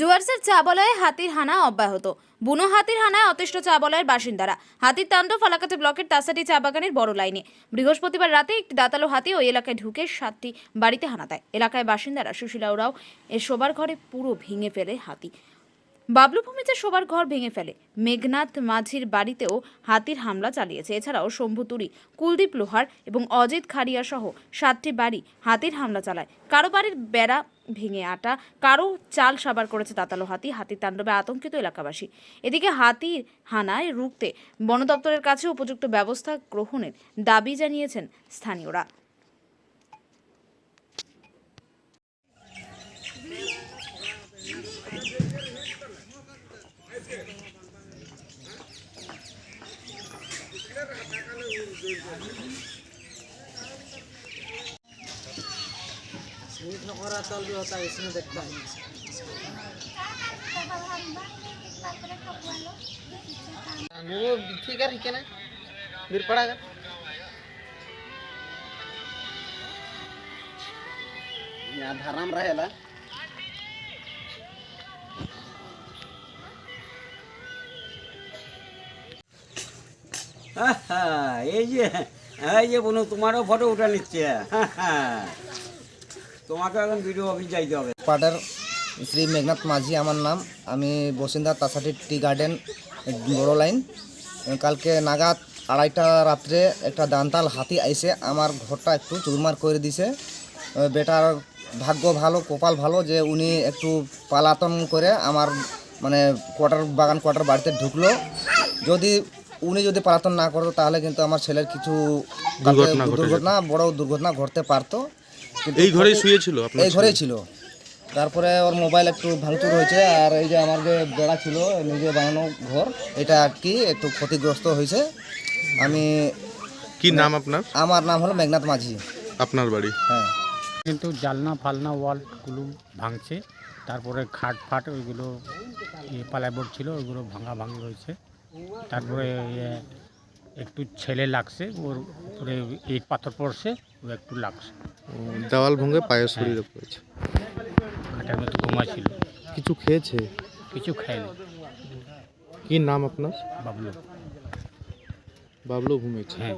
ডুয়ার্সের চাবলয়ে হাতির হানা অব্যাহত। বুনো হাতির হানায় অতিষ্ঠ চাবলয়ের বাসিন্দারা। হাতির তাণ্ডব ফালাকাটা ব্লকের তাসাটি চা বাগানের বড় লাইনে। বৃহস্পতিবার রাতে একটি দাতালো হাতি ওই এলাকায় ঢুকে সাতটি বাড়িতে হানা দেয়। এলাকায় বাসিন্দারা সুশীলা ওরাও এর শোবার ঘরে পুরো ভেঙে ফেলে হাতি। বাবলু ভূমিতে শোবার ঘর ভেঙে ফেলে। মেঘনাথ মাঝির বাড়িতেও হাতির হামলা চালিয়েছে। এছাড়াও শম্ভু তুরি, কুলদীপ লোহার এবং অজিত খাড়িয়া সহ সাতটি বাড়ি হাতির হামলা চালায়। কারও বাড়ির বেড়া ভেঙে আটা, কারও চাল সাবার করেছে দাতালো হাতি হাতির তাণ্ডবে আতঙ্কিত এলাকাবাসী। এদিকে হাতির হানায় রুখতে বন দপ্তরের কাছে উপযুক্ত ব্যবস্থা গ্রহণের দাবি জানিয়েছেন স্থানীয়রা। स्वीट नखरा तल भी होता है इसमें देखता है वो ठीक है ठीक है ना फिर पड़ेगा यहाँ धराम रहेला এই যে এই যে বনু তোমারও ফটো নিচ্ছে। তোমাকে এখন ভিডিও অফিস যাইতে হবে। শ্রী মেঘনাথ মাঝি আমার নাম। আমি বসিন্দা তাসাটি টি গার্ডেন বড় লাইন। কালকে নাগাদ আড়াইটা রাত্রে একটা দান্তাল হাতি আইসে আমার ঘরটা একটু চুরমার করে দিছে। বেটার ভাগ্য ভালো, কপাল ভালো যে উনি একটু পালাতন করে আমার মানে কোয়ার্টার বাগান কোয়ার্টার বাড়িতে ঢুকলো। যদি উনি যদি পালাতন না করতো তাহলে কিন্তু আমার ছেলের কিছু দুর্ঘটনা বড় দুর্ঘটনা ঘটতে পারতো। কিন্তু এই ঘরেই শুয়েছিল এই ঘরেই ছিল? তারপরে ওর মোবাইল একটু ভাঙচুর হয়েছে আর এই যে আমার যে বেড়া ছিল নিজে বানানো ঘর এটা আর কি একটু ক্ষতিগ্রস্ত হয়েছে। আমি কি নাম আপনার? আমার নাম হলো মেঘনাথ মাঝি। আপনার বাড়ি? হ্যাঁ। কিন্তু জালনা ফালনা ওয়ালগুলো ভাঙছে। তারপরে খাট ফাট ওইগুলো পালাইবোর্ড ছিল ওইগুলো ভাঙা ভাঙি হয়েছে। তারপরে একটু ছেলে লাগছে ওর উপরে ইট পাথর পড়ছে ও একটু লাগছে। দেওয়াল ভঙ্গে পায়ের শরীরে পড়েছে খাটের মধ্যে ঘুমাছিল কিছু খেয়েছে? কিছু খায়নি। কি নাম আপনার? বাবলু। বাবলু ঘুমেছে হ্যাঁ।